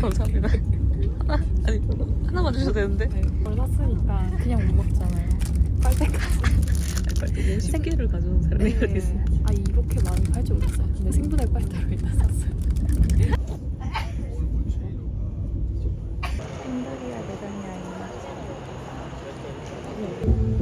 감사합니다. 하나 아니 하나만 주셔도 되는데. 이걸 샀으니까 그냥 못 먹잖아요. 빨대까지. 세 개를 가져온 사람이 어디 있어? 아 이렇게 많이 팔 줄 몰랐어요. 근데 생분해 빨대로 일단 샀어요.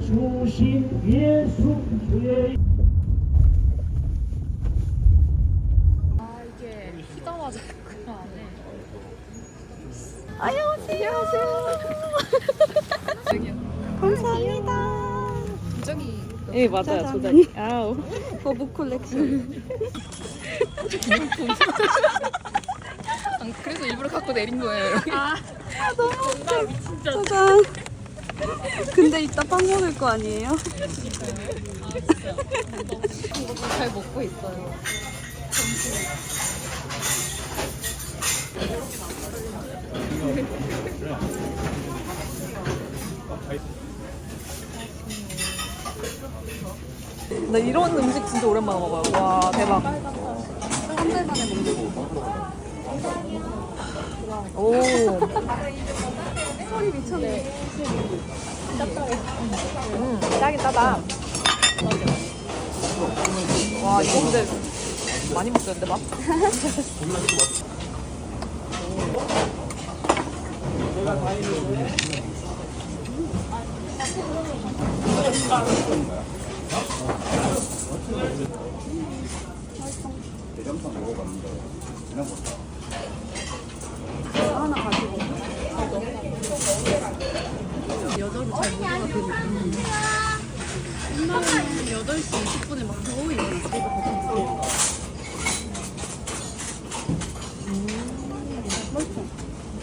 주신 예수 주의 아 이게 피자마자 그 안에. 안녕하세요. 감사합니다. 예 맞아요 짜잔. 조단이. 아우. 거북 콜렉션. 그래서 일부러 갖고 내린 거예요. 짜잔. 근데 이따 빵 먹을 거 아니에요? 잘 먹고 있어요. 나 이런 음식 진짜 오랜만에 먹어요. 와 대박. 오. 소리 미쳤네. 음, 짜긴 짜다. 와 이거 근데 많이 먹겠는데 맛? 여자로 잘 모르가 그 느낌. 끝나면 8시 20분에 막 겨우 일어났어.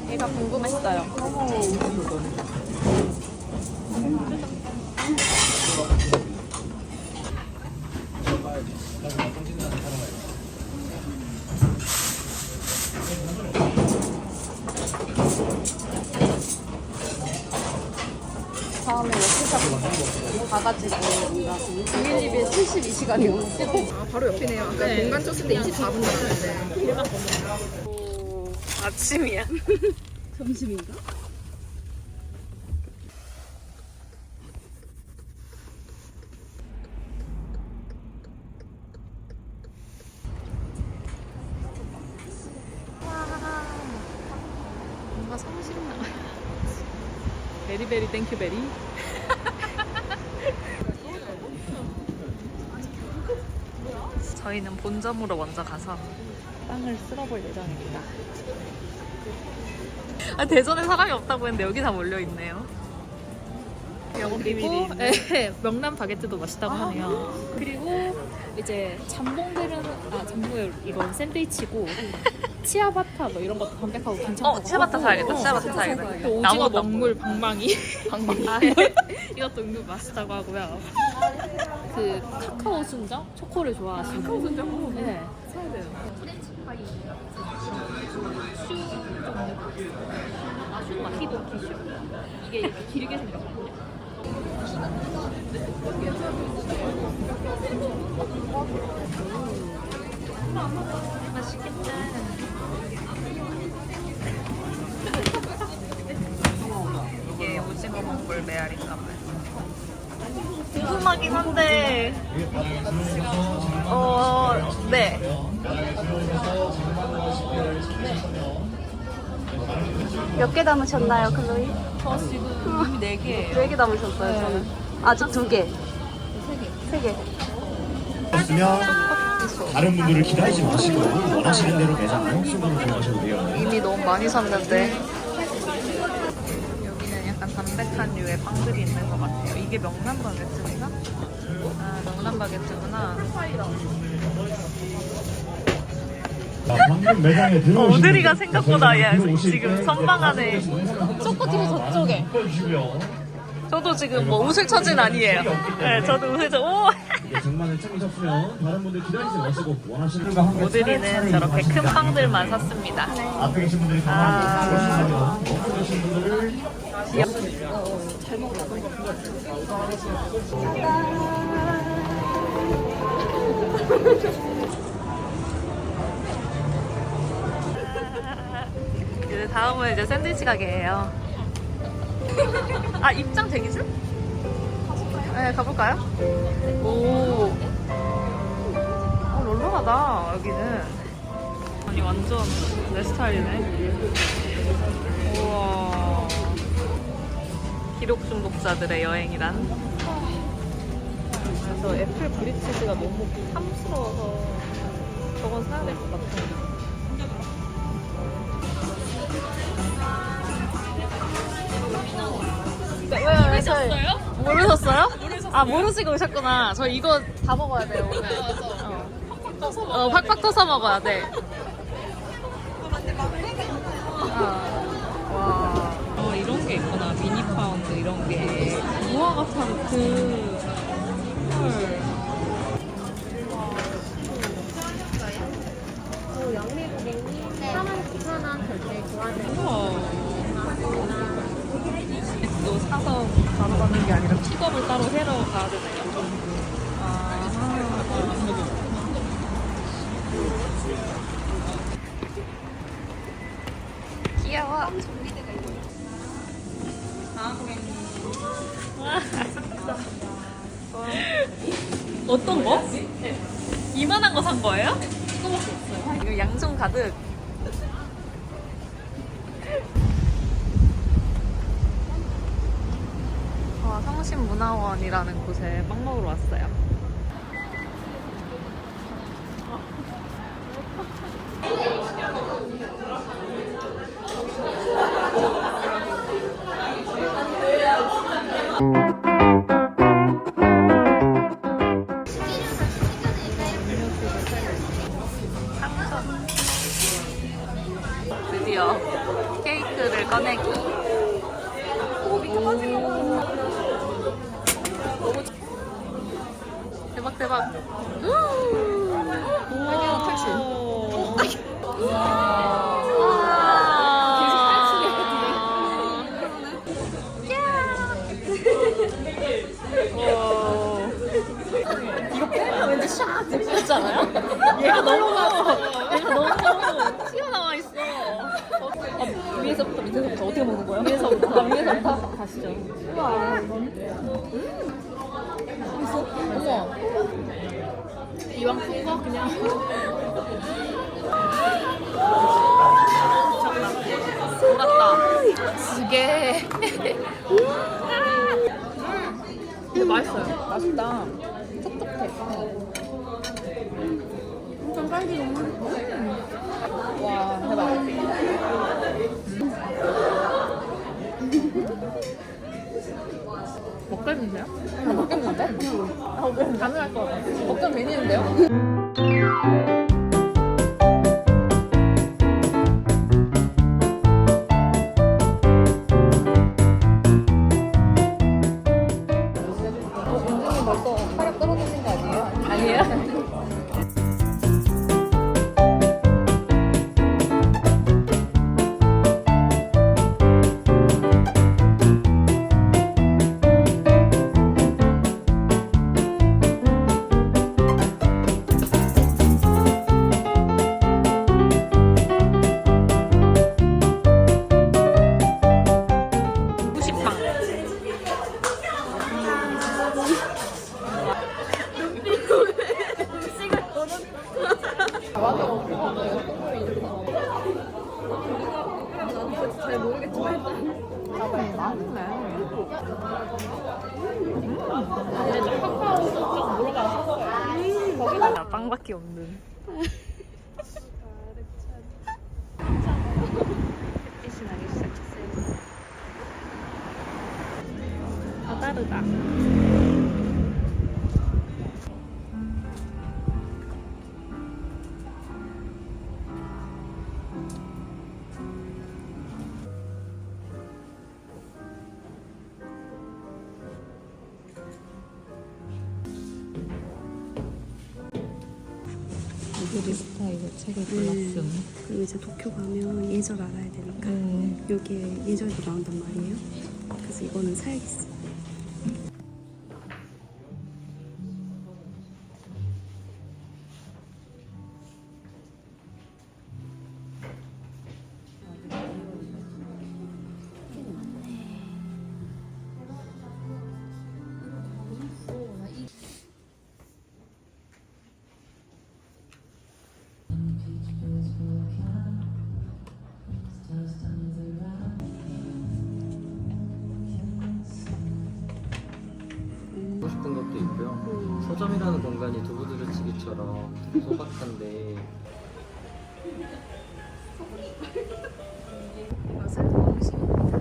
얘가 궁금했어요. 다음에 워크숍 가가지고 뭔가 비밀리비에 72시간이요. 아, 바로 옆이네요. 아까 공간 쳤을 때 24분 나왔는데. 아침이야. 점심인가? 뭔가 사무실이 나와요. 베리베리 땡큐베리. 저희는 본점으로 먼저 가서 빵을 쓸어볼 예정입니다. 아, 대전에 사람이 없다고 했는데 여기 다 몰려 있네요. 그리고 네, 명란 바게트도 맛있다고 하네요. 그리고 이제 잠봉들은 아 잠봉 이건 샌드위치고 치아바타 뭐 이런 것도 담백하고 괜찮고. 어, 치아바타 사야겠다. 치아바타 사야겠다. 또 오징어 나무도 먹물 방망이. 방망이. 아, 이것도 은근 맛있다고 하고요. 그 카카오 순정 초코를 좋아하시는. 카카오 순정? 네. 사야 돼요. 프렌치 파이. 슈 종류. 아, 슈 마키도 키슈. 이게 이렇게 길게 생겼거든요. 맛있겠다. 이게 오징어 먹물 메아리 궁금하긴 한데, 어, 네. 몇 개 담으셨나요, 클로이? 저 지금 이미 4개예요. 네 개 담으셨어요, 저는. 아직 두 개. 세 개. 없으면 다른 분들을 기다리지 마시고 원하시는 대로 매장으로 수고를 들어가셔도 돼요. 이미 너무 많이 샀는데 여기는 약간 담백한 류의 빵들이 있는 것 같아요. 이게 명란 바게트 아 명란 바게트구나. 자, 방금 매장에 들어오신 어, 오드리가 분들, 생각보다 야, 지금 때 선방 안에 초코팀이 저쪽에. 저도 지금 뭐 웃을 처지는 아니에요. 네, 저도 웃을 처. 오 네, 장만을 챙기셨으면 다른 분들 기다리지 마시고 원하시는 함께 모드리는 차례차례 저렇게 큰 빵들만 샀습니다. 앞에 계신 분들이 아. 가만히 옆에 계신 분들을 이제 다음은 이제 샌드위치 가게예요. 아 입장 대기줄? 네 가볼까요? 오, 어, 롤러가다 여기는. 아니 완전 내 스타일이네. 우와. 기록 중독자들의 여행이란. 그래서 애플 브리치즈가 너무 탐스러워서 저건 사야 될 것 같아요. 모르셨어요? 모르셨어요? 아 모르시고 오셨구나. 저 이거 다 먹어야 돼요 오늘. 어. 어, 팍팍 터서 먹어야 돼. 아, 와. 어, 이런 게 있구나. 미니 파운드 이런 게. 무화과 타르트. 헐. 우와. 또 사서 바로 가는 게 아니라 픽업을 따로 해러 가야 되네요. 아. 귀여워. 어떤 거? 이만한 거 산 거예요? 이거밖에 없어요. 이거 양손 가득. 와, 성심문화원이라는 곳에 빵 먹으러 왔어요. 너무 얘가 너무 튀어나와 있어. 아, 위에서부터 밑에서부터 어떻게 먹는 거야? 위에서부터 아, 위에서부터 가시죠. 우와. 음. 맛있어? 어머. 이왕 푼거 그냥. 근데 맛있어요. 맛있다. 촉촉해. 엄청 딸기 와, 대박. 먹겠는데요? 먹겠는데? 아, 왜 가능할 것 같아. 먹던 괜히인데요? 빵밖에 없는. 책을 골랐음. 그리고 이제 도쿄 가면 예절 알아야 되니까 음. 여기에 예절도 나온단 말이에요. 그래서 이거는 사야겠어. 공간이 두부두부치기처럼 소박한데 이것은 음식입니다.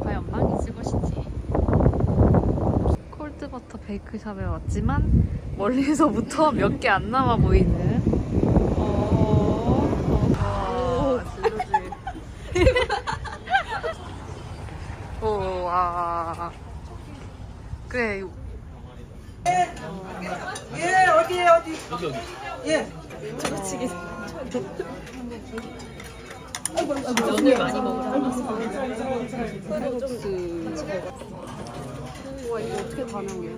과연 망했을 것인지. 콜드버터 베이크샵에 왔지만 멀리서부터 몇 개 안 남아 보이는. 어, 어, 오, 와. 그래. 면을 많이 먹으라. 우와 이거 어떻게 가능해?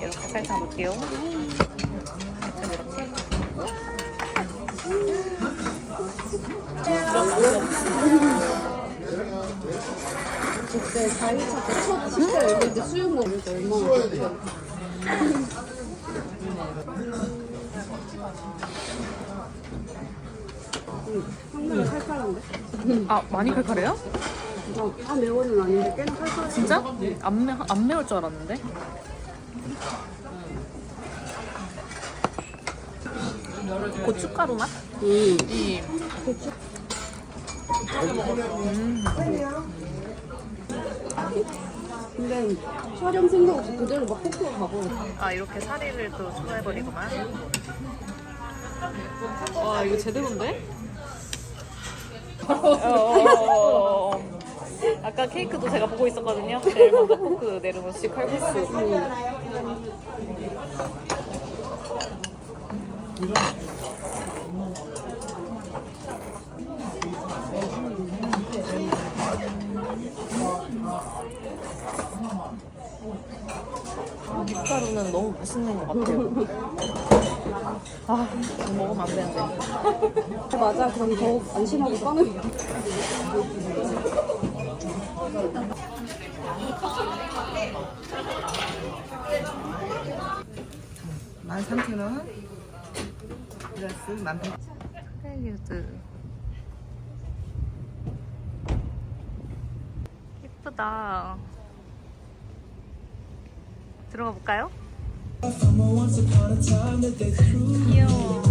이렇게 살짝 볼게요. 그때 4일차 때첫 식사 열릴 때 수육 먹을 때 얼마나. 아, 많이 칼칼해요? 어, 다 매워는 아닌데 꽤나 칼칼해. 진짜? 안, 매, 안 매울 줄 알았는데. 고춧가루 맛? 음. 이 근데 촬영 생각 없이 그대로 막 폭포 가버렸어. 아 이렇게 사리를 또 추가해버리구만. 와 이거 제대로인데? 어, 아까 케이크도 제가 보고 있었거든요. 제일 먼저 포크 내려놓은 씨 칼국수. 밀가루는 너무 맛있는 것 같아요. 아, 먹으면 안 되는데. 맞아, 그럼 더욱 안심하고 빵을. 만 삼천 원 플러스 만 백. 프렐류드. 예쁘다. 들어가 볼까요? 귀여워.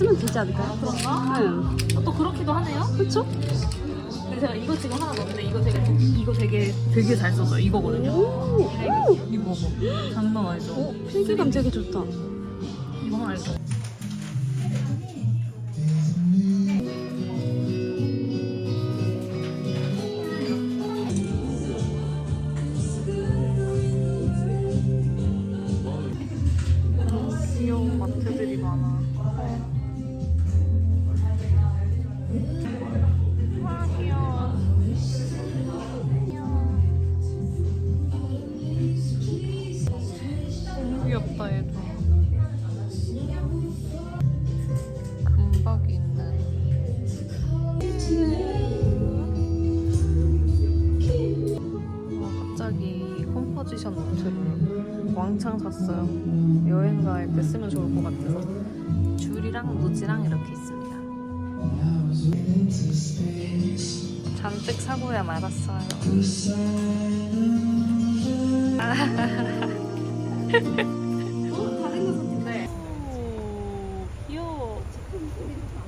쓰, 쓰면 되지 않을까요? 그런가? 응. 또 그렇기도 하네요. 그쵸? 근데 제가 이거 지금 하나 넣었는데 이거 되게 이거 되게 되게 잘 써져요. 이거거든요. 오, 이거 뭐 장난 아니죠? 오, 필기감 되게 좋다. 이거 하나? 귀 너무 귀엽다 얘도. 금박이 있는. 와 갑자기 컴포지션 노트를 왕창 샀어요. 여행 갈 때 쓰면 좋을 것 같아서 줄이랑 무지랑 이렇게 있습니다. 잔뜩 사고야 말았어요. 오, Thank you.